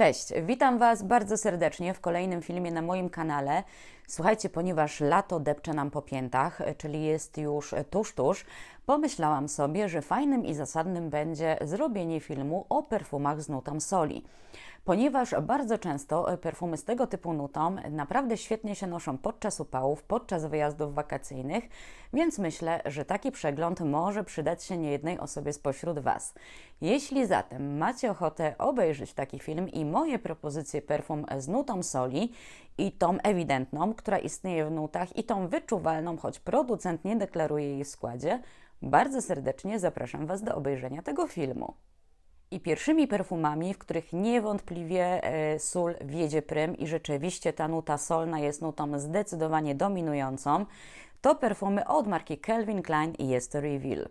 Cześć, witam Was bardzo serdecznie w kolejnym filmie na moim kanale. Słuchajcie, ponieważ lato depcze nam po piętach, czyli jest już tuż, tuż, pomyślałam sobie, że fajnym i zasadnym będzie zrobienie filmu o perfumach z nutą soli ponieważ bardzo często perfumy z tego typu nutą naprawdę świetnie się noszą podczas upałów, podczas wyjazdów wakacyjnych, więc myślę, że taki przegląd może przydać się niejednej osobie spośród Was. Jeśli zatem macie ochotę obejrzeć taki film i moje propozycje perfum z nutą soli i tą ewidentną, która istnieje w nutach i tą wyczuwalną, choć producent nie deklaruje jej w składzie, bardzo serdecznie zapraszam Was do obejrzenia tego filmu. I pierwszymi perfumami, w których niewątpliwie e, sól wiedzie prym i rzeczywiście ta nuta solna jest nutą zdecydowanie dominującą, to perfumy od marki Calvin Klein i jest Reveal.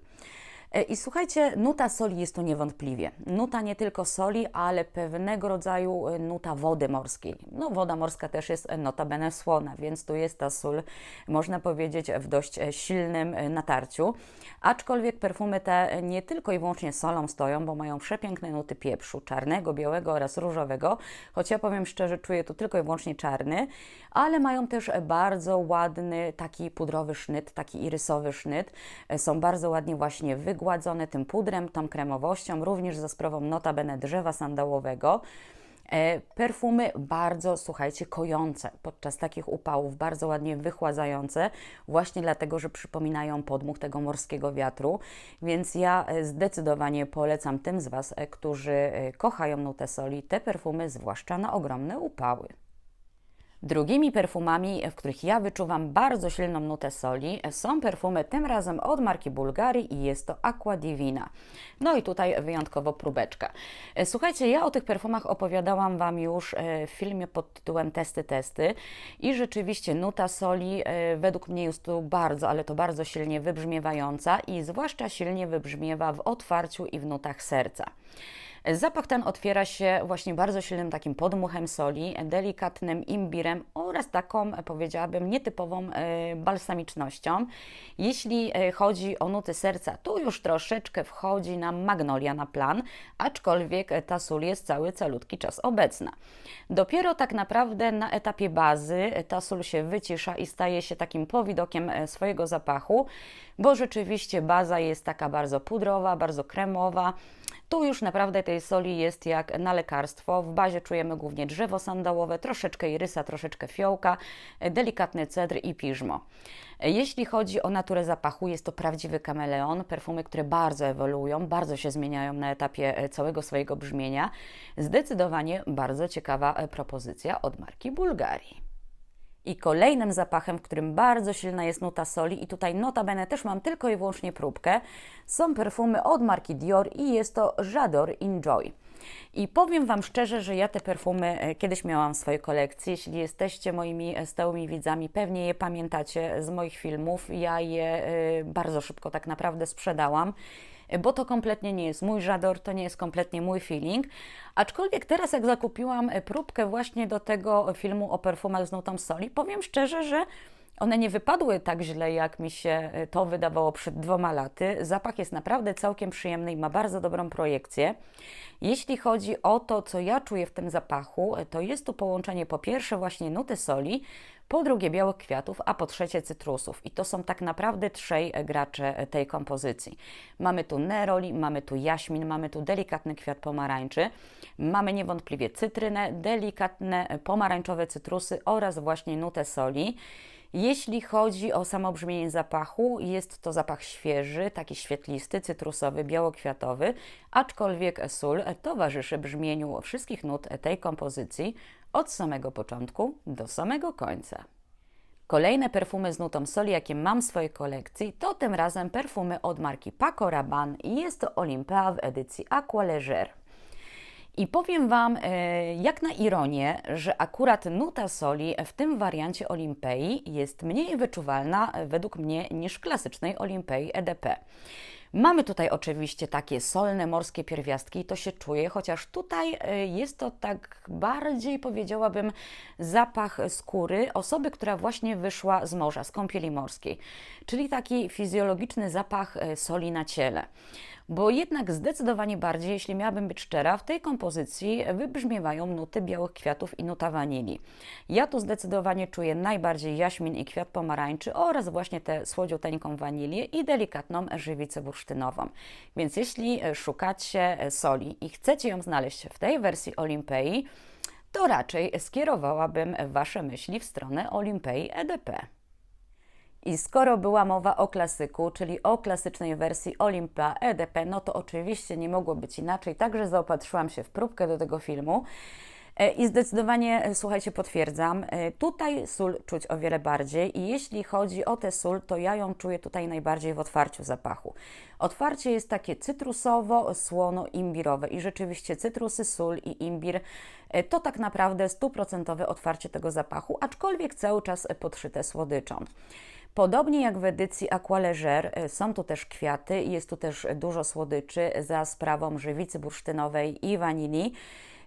E, I słuchajcie, nuta soli jest tu niewątpliwie. Nuta nie tylko soli, ale pewnego rodzaju e, nuta wody morskiej. No, woda morska też jest notabene słona, więc tu jest ta sól, można powiedzieć, w dość e, silnym natarciu. Aczkolwiek perfumy te nie tylko i wyłącznie solą stoją, bo mają przepiękne nuty pieprzu, czarnego, białego oraz różowego, choć ja powiem szczerze, czuję tu tylko i wyłącznie czarny, ale mają też bardzo ładny taki pudrowy sznyt, taki irysowy sznyt. Są bardzo ładnie właśnie wyglądają wygładzone tym pudrem, tą kremowością, również za sprawą notabene drzewa sandałowego. E, perfumy bardzo, słuchajcie, kojące podczas takich upałów, bardzo ładnie wychładzające, właśnie dlatego, że przypominają podmuch tego morskiego wiatru. Więc ja e, zdecydowanie polecam tym z Was, e, którzy kochają nutę soli, te perfumy, zwłaszcza na ogromne upały. Drugimi perfumami, w których ja wyczuwam bardzo silną nutę soli, są perfumy tym razem od marki Bulgari i jest to Aqua Divina. No i tutaj wyjątkowo próbeczka. Słuchajcie, ja o tych perfumach opowiadałam Wam już e, w filmie pod tytułem Testy, testy i rzeczywiście nuta soli e, według mnie jest tu bardzo, ale to bardzo silnie wybrzmiewająca i zwłaszcza silnie wybrzmiewa w otwarciu i w nutach serca. Zapach ten otwiera się właśnie bardzo silnym takim podmuchem soli, delikatnym imbirem oraz taką, powiedziałabym, nietypową e, balsamicznością. Jeśli e, chodzi o nuty serca, tu już troszeczkę wchodzi nam magnolia na plan, aczkolwiek ta sól jest cały calutki czas obecna. Dopiero tak naprawdę na etapie bazy ta sól się wycisza i staje się takim powidokiem e, swojego zapachu, bo rzeczywiście baza jest taka bardzo pudrowa, bardzo kremowa, tu już naprawdę tej soli jest jak na lekarstwo. W bazie czujemy głównie drzewo sandałowe, troszeczkę irysa, troszeczkę fiołka, delikatny cedr i piżmo. Jeśli chodzi o naturę zapachu, jest to prawdziwy kameleon, perfumy, które bardzo ewoluują, bardzo się zmieniają na etapie e, całego swojego brzmienia. Zdecydowanie bardzo ciekawa e, propozycja od marki Bulgarii. I kolejnym zapachem, w którym bardzo silna jest nuta soli, i tutaj notabene też mam tylko i wyłącznie próbkę, są perfumy od marki Dior i jest to J'adore Enjoy. I powiem Wam szczerze, że ja te perfumy e, kiedyś miałam w swojej kolekcji. Jeśli jesteście moimi e, stałymi widzami, pewnie je pamiętacie z moich filmów. Ja je e, bardzo szybko tak naprawdę sprzedałam bo to kompletnie nie jest mój żador, to nie jest kompletnie mój feeling. Aczkolwiek teraz, jak zakupiłam próbkę właśnie do tego filmu o perfumach z nutą soli, powiem szczerze, że one nie wypadły tak źle, jak mi się to wydawało przed dwoma laty. Zapach jest naprawdę całkiem przyjemny i ma bardzo dobrą projekcję. Jeśli chodzi o to, co ja czuję w tym zapachu, to jest tu połączenie po pierwsze właśnie nuty soli, po drugie białych kwiatów, a po trzecie cytrusów. I to są tak naprawdę trzej gracze tej kompozycji. Mamy tu neroli, mamy tu jaśmin, mamy tu delikatny kwiat pomarańczy, mamy niewątpliwie cytrynę, delikatne pomarańczowe cytrusy oraz właśnie nutę soli. Jeśli chodzi o samo brzmienie zapachu, jest to zapach świeży, taki świetlisty, cytrusowy, białokwiatowy, aczkolwiek sól towarzyszy brzmieniu wszystkich nut tej kompozycji od samego początku do samego końca. Kolejne perfumy z nutą soli, jakie mam w swojej kolekcji, to tym razem perfumy od marki Paco Rabanne i jest to Olympea w edycji Aqua Leger. I powiem Wam, e, jak na ironię, że akurat nuta soli w tym wariancie Olimpei jest mniej wyczuwalna według mnie niż klasycznej Olimpei EDP. Mamy tutaj oczywiście takie solne morskie pierwiastki i to się czuje, chociaż tutaj e, jest to tak bardziej powiedziałabym zapach skóry osoby, która właśnie wyszła z morza, z kąpieli morskiej, czyli taki fizjologiczny zapach e, soli na ciele. Bo jednak zdecydowanie bardziej, jeśli miałabym być szczera, w tej kompozycji wybrzmiewają nuty białych kwiatów i nuta wanilii. Ja tu zdecydowanie czuję najbardziej jaśmin i kwiat pomarańczy oraz właśnie tę słodziuteńką wanilię i delikatną żywicę bursztynową. Więc jeśli szukacie soli i chcecie ją znaleźć w tej wersji Olimpei, to raczej skierowałabym Wasze myśli w stronę Olimpei EDP. I skoro była mowa o klasyku, czyli o klasycznej wersji Olimpa EDP, no to oczywiście nie mogło być inaczej, także zaopatrzyłam się w próbkę do tego filmu. E, I zdecydowanie, e, słuchajcie, potwierdzam, e, tutaj sól czuć o wiele bardziej i jeśli chodzi o tę sól, to ja ją czuję tutaj najbardziej w otwarciu zapachu. Otwarcie jest takie cytrusowo, słono, imbirowe i rzeczywiście cytrusy, sól i imbir to tak naprawdę stuprocentowe otwarcie tego zapachu, aczkolwiek cały czas podszyte słodyczą. Podobnie jak w edycji Aqualeger są tu też kwiaty, jest tu też dużo słodyczy za sprawą żywicy bursztynowej i wanilii.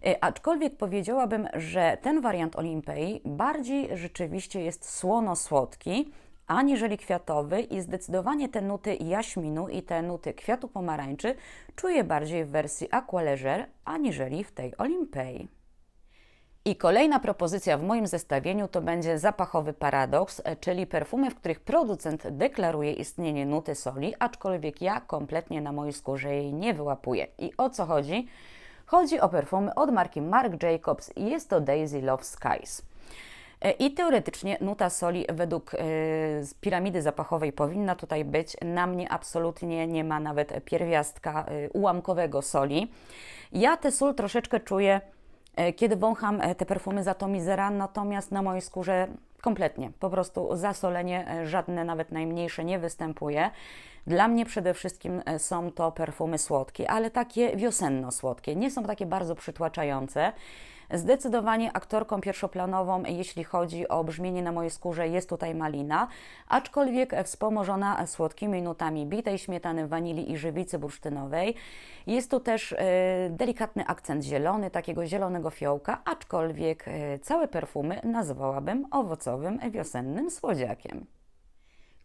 E, aczkolwiek powiedziałabym, że ten wariant Olimpei bardziej rzeczywiście jest słono-słodki, aniżeli kwiatowy i zdecydowanie te nuty jaśminu i te nuty kwiatu pomarańczy czuję bardziej w wersji Aqualeger, aniżeli w tej Olimpei. I kolejna propozycja w moim zestawieniu to będzie zapachowy paradoks, e, czyli perfumy, w których producent deklaruje istnienie nuty soli, aczkolwiek ja kompletnie na mojej skórze jej nie wyłapuję. I o co chodzi? Chodzi o perfumy od marki Marc Jacobs i jest to Daisy Love Skies. E, I teoretycznie nuta soli według y, piramidy zapachowej powinna tutaj być. Na mnie absolutnie nie ma nawet pierwiastka y, ułamkowego soli. Ja tę sól troszeczkę czuję, kiedy wącham te perfumy z Atomizera, natomiast na mojej skórze kompletnie. Po prostu zasolenie żadne, nawet najmniejsze nie występuje. Dla mnie przede wszystkim e, są to perfumy słodkie, ale takie wiosenno-słodkie. Nie są takie bardzo przytłaczające. Zdecydowanie aktorką pierwszoplanową, jeśli chodzi o brzmienie na mojej skórze, jest tutaj malina, aczkolwiek wspomożona słodkimi nutami bitej śmietany, wanilii i żywicy bursztynowej. Jest tu też y, delikatny akcent zielony, takiego zielonego fiołka, aczkolwiek y, całe perfumy nazwałabym owocowym wiosennym słodziakiem.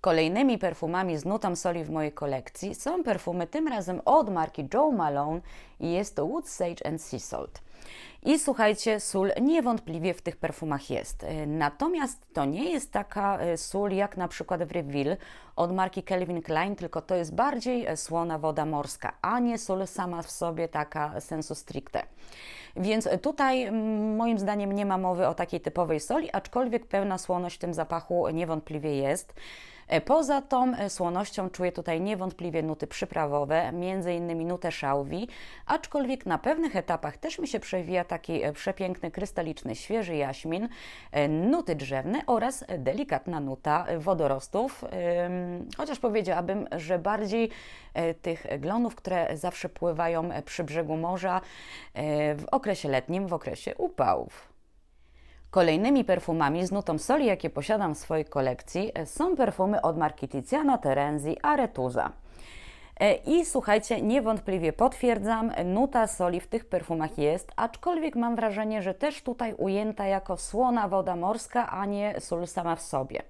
Kolejnymi perfumami z nutą soli w mojej kolekcji są perfumy tym razem od marki Joe Malone i jest to Wood Sage and Sea Salt. I słuchajcie, sól niewątpliwie w tych perfumach jest. E, natomiast to nie jest taka e, sól jak na przykład w Reville od marki Calvin Klein, tylko to jest bardziej e, słona woda morska, a nie sól sama w sobie taka sensu stricte. Więc tutaj moim zdaniem nie ma mowy o takiej typowej soli, aczkolwiek pełna słoność w tym zapachu niewątpliwie jest. E, poza tą e, słonością czuję tutaj niewątpliwie nuty przyprawowe, między innymi nutę szałwi, aczkolwiek na pewnych etapach też mi się przewija taki e, przepiękny, krystaliczny, świeży jaśmin, nuty drzewne oraz delikatna nuta wodorostów, chociaż powiedziałabym, że bardziej tych glonów, które zawsze pływają przy brzegu morza w okresie letnim, w okresie upałów. Kolejnymi perfumami z nutą soli, jakie posiadam w swojej kolekcji, e, są perfumy od marki Tiziana Terenzi Aretuza. E, I słuchajcie, niewątpliwie potwierdzam, nuta soli w tych perfumach jest, aczkolwiek mam wrażenie, że też tutaj ujęta jako słona woda morska, a nie sól sama w sobie.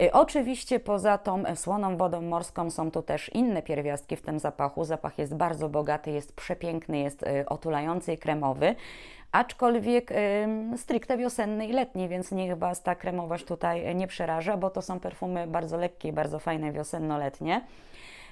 E, oczywiście poza tą słoną wodą morską są tu też inne pierwiastki w tym zapachu. Zapach jest bardzo bogaty, jest przepiękny, jest otulający i kremowy aczkolwiek stricte wiosenny i letni, więc niech Was ta kremowość tutaj nie przeraża, bo to są perfumy bardzo lekkie i bardzo fajne wiosenno-letnie.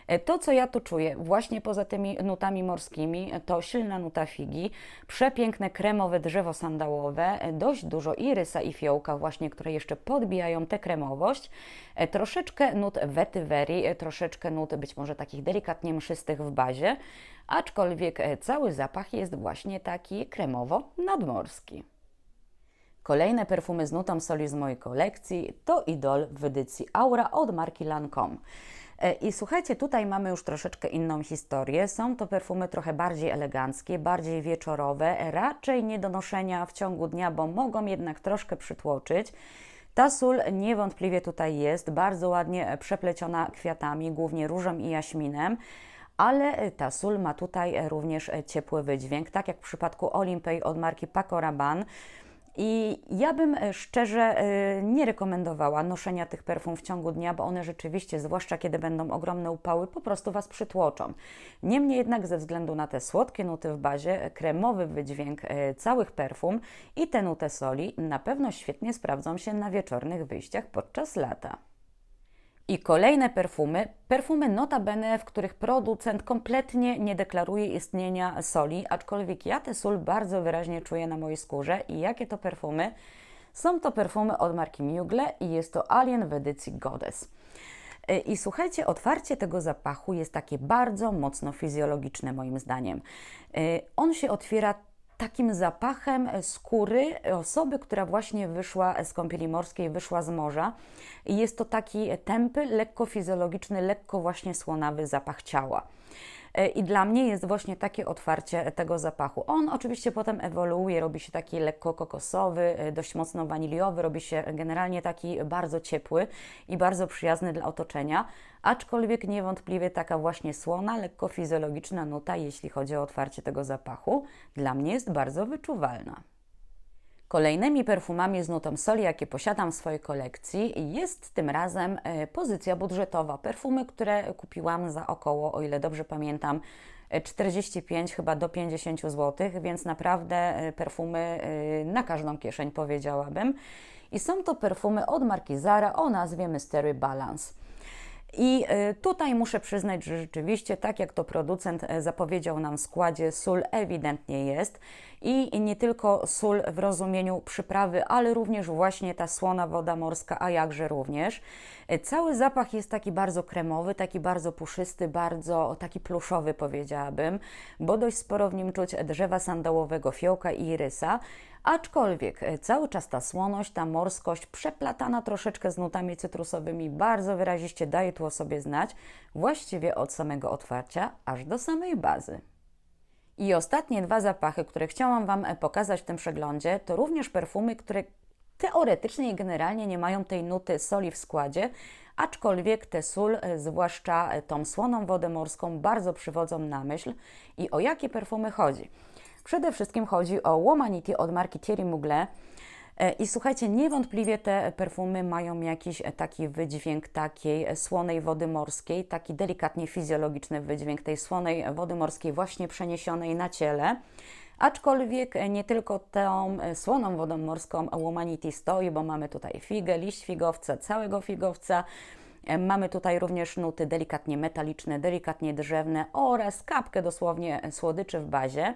E, to, co ja tu czuję, właśnie poza tymi nutami morskimi, to silna nuta figi, przepiękne kremowe drzewo sandałowe, e, dość dużo irysa i fiołka właśnie, które jeszcze podbijają tę kremowość, e, troszeczkę nut wetywerii, troszeczkę nut być może takich delikatnie mszystych w bazie, aczkolwiek cały zapach jest właśnie taki kremowo-nadmorski. Kolejne perfumy z nutą soli z mojej kolekcji to Idol w edycji Aura od marki Lancome. E, I słuchajcie, tutaj mamy już troszeczkę inną historię. Są to perfumy trochę bardziej eleganckie, bardziej wieczorowe, raczej nie do noszenia w ciągu dnia, bo mogą jednak troszkę przytłoczyć. Ta sól niewątpliwie tutaj jest, bardzo ładnie przepleciona kwiatami, głównie różą i jaśminem ale ta sól ma tutaj również ciepły wydźwięk, tak jak w przypadku Olimpej od marki Paco Rabanne. I ja bym e, szczerze e, nie rekomendowała noszenia tych perfum w ciągu dnia, bo one rzeczywiście, zwłaszcza kiedy będą ogromne upały, po prostu Was przytłoczą. Niemniej jednak ze względu na te słodkie nuty w bazie, kremowy wydźwięk e, całych perfum i te nutę soli na pewno świetnie sprawdzą się na wieczornych wyjściach podczas lata. I kolejne perfumy, perfumy notabene, w których producent kompletnie nie deklaruje istnienia soli, aczkolwiek ja tę sól bardzo wyraźnie czuję na mojej skórze. I jakie to perfumy? Są to perfumy od marki Mugler i jest to Alien w edycji Goddess. I słuchajcie, otwarcie tego zapachu jest takie bardzo mocno fizjologiczne moim zdaniem. E, On się otwiera takim zapachem skóry osoby, która właśnie wyszła z kąpieli morskiej, wyszła z morza. Jest to taki tępy, lekko fizjologiczny, lekko właśnie słonawy zapach ciała. E, I dla mnie jest właśnie takie otwarcie tego zapachu. On oczywiście potem ewoluuje, robi się taki lekko kokosowy, e, dość mocno waniliowy, robi się generalnie taki bardzo ciepły i bardzo przyjazny dla otoczenia, aczkolwiek niewątpliwie taka właśnie słona, lekko fizjologiczna nuta, jeśli chodzi o otwarcie tego zapachu, dla mnie jest bardzo wyczuwalna. Kolejnymi perfumami z nutą soli, jakie posiadam w swojej kolekcji, jest tym razem e, pozycja budżetowa. Perfumy, które kupiłam za około, o ile dobrze pamiętam, 45 chyba do 50 zł, więc naprawdę e, perfumy e, na każdą kieszeń powiedziałabym. I są to perfumy od marki Zara o nazwie Mystery Balance. I y, tutaj muszę przyznać, że rzeczywiście, tak jak to producent e, zapowiedział nam w składzie, sól ewidentnie jest. I nie tylko sól w rozumieniu przyprawy, ale również właśnie ta słona woda morska, a jakże również. E, cały zapach jest taki bardzo kremowy, taki bardzo puszysty, bardzo taki pluszowy powiedziałabym, bo dość sporo w nim czuć drzewa sandałowego, fiołka i irysa, Aczkolwiek e, cały czas ta słoność, ta morskość przeplatana troszeczkę z nutami cytrusowymi bardzo wyraziście daje tu o sobie znać, właściwie od samego otwarcia aż do samej bazy. I ostatnie dwa zapachy, które chciałam Wam e, pokazać w tym przeglądzie, to również perfumy, które teoretycznie i generalnie nie mają tej nuty soli w składzie, aczkolwiek te sól, e, zwłaszcza tą słoną wodę morską, bardzo przywodzą na myśl. I o jakie perfumy chodzi? Przede wszystkim chodzi o Womanity od marki Thierry Mugler. E, I słuchajcie, niewątpliwie te perfumy mają jakiś taki wydźwięk takiej słonej wody morskiej, taki delikatnie fizjologiczny wydźwięk tej słonej wody morskiej właśnie przeniesionej na ciele. Aczkolwiek nie tylko tą słoną wodą morską Womanity stoi, bo mamy tutaj figę, liść figowca, całego figowca, e, Mamy tutaj również nuty delikatnie metaliczne, delikatnie drzewne oraz kapkę dosłownie słodyczy w bazie.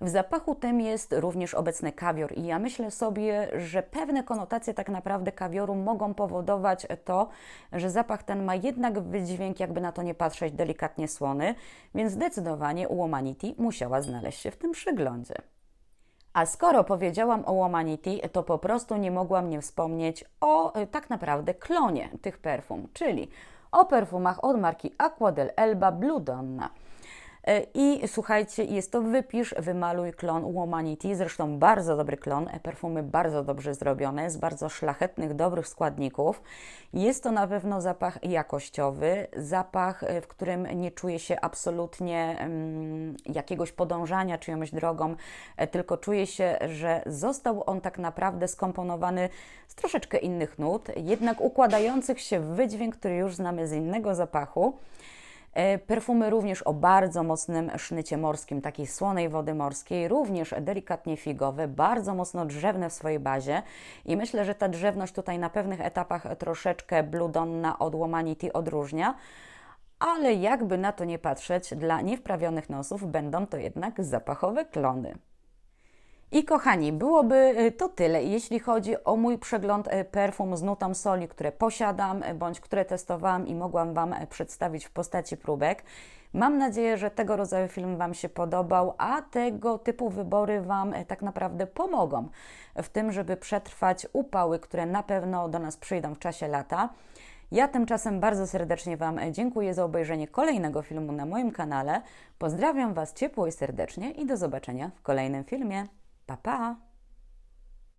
W zapachu tym jest również obecny kawior i ja myślę sobie, że pewne konotacje tak naprawdę kawioru mogą powodować to, że zapach ten ma jednak wydźwięk, jakby na to nie patrzeć, delikatnie słony, więc zdecydowanie Womanity musiała znaleźć się w tym przeglądzie. A skoro powiedziałam o Womanity, to po prostu nie mogłam nie wspomnieć o y, tak naprawdę klonie tych perfum, czyli o perfumach od marki Aqua del Elba Blue Donna. E, I słuchajcie, jest to wypisz, wymaluj klon Womanity, zresztą bardzo dobry klon, e, perfumy bardzo dobrze zrobione, z bardzo szlachetnych, dobrych składników. Jest to na pewno zapach jakościowy, zapach, e, w którym nie czuje się absolutnie um, jakiegoś podążania czyjąś drogą, tylko czuje się, że został on tak naprawdę skomponowany z troszeczkę innych nut, jednak układających się w wydźwięk, który już znamy z innego zapachu. E, perfumy również o bardzo mocnym sznycie morskim, takiej słonej wody morskiej, również delikatnie figowe, bardzo mocno drzewne w swojej bazie i myślę, że ta drzewność tutaj na pewnych etapach troszeczkę Blue Donna od Womanity odróżnia, ale jakby na to nie patrzeć, dla niewprawionych nosów będą to jednak zapachowe klony. I kochani, byłoby y, to tyle, jeśli chodzi o mój przegląd y, perfum z nutą soli, które posiadam, y, bądź które testowałam i mogłam Wam przedstawić w postaci próbek. Mam nadzieję, że tego rodzaju film Wam się podobał, a tego typu wybory Wam tak naprawdę pomogą w tym, żeby przetrwać upały, które na pewno do nas przyjdą w czasie lata. Ja tymczasem bardzo serdecznie Wam dziękuję za obejrzenie kolejnego filmu na moim kanale. Pozdrawiam Was ciepło i serdecznie i do zobaczenia w kolejnym filmie. papa, hein.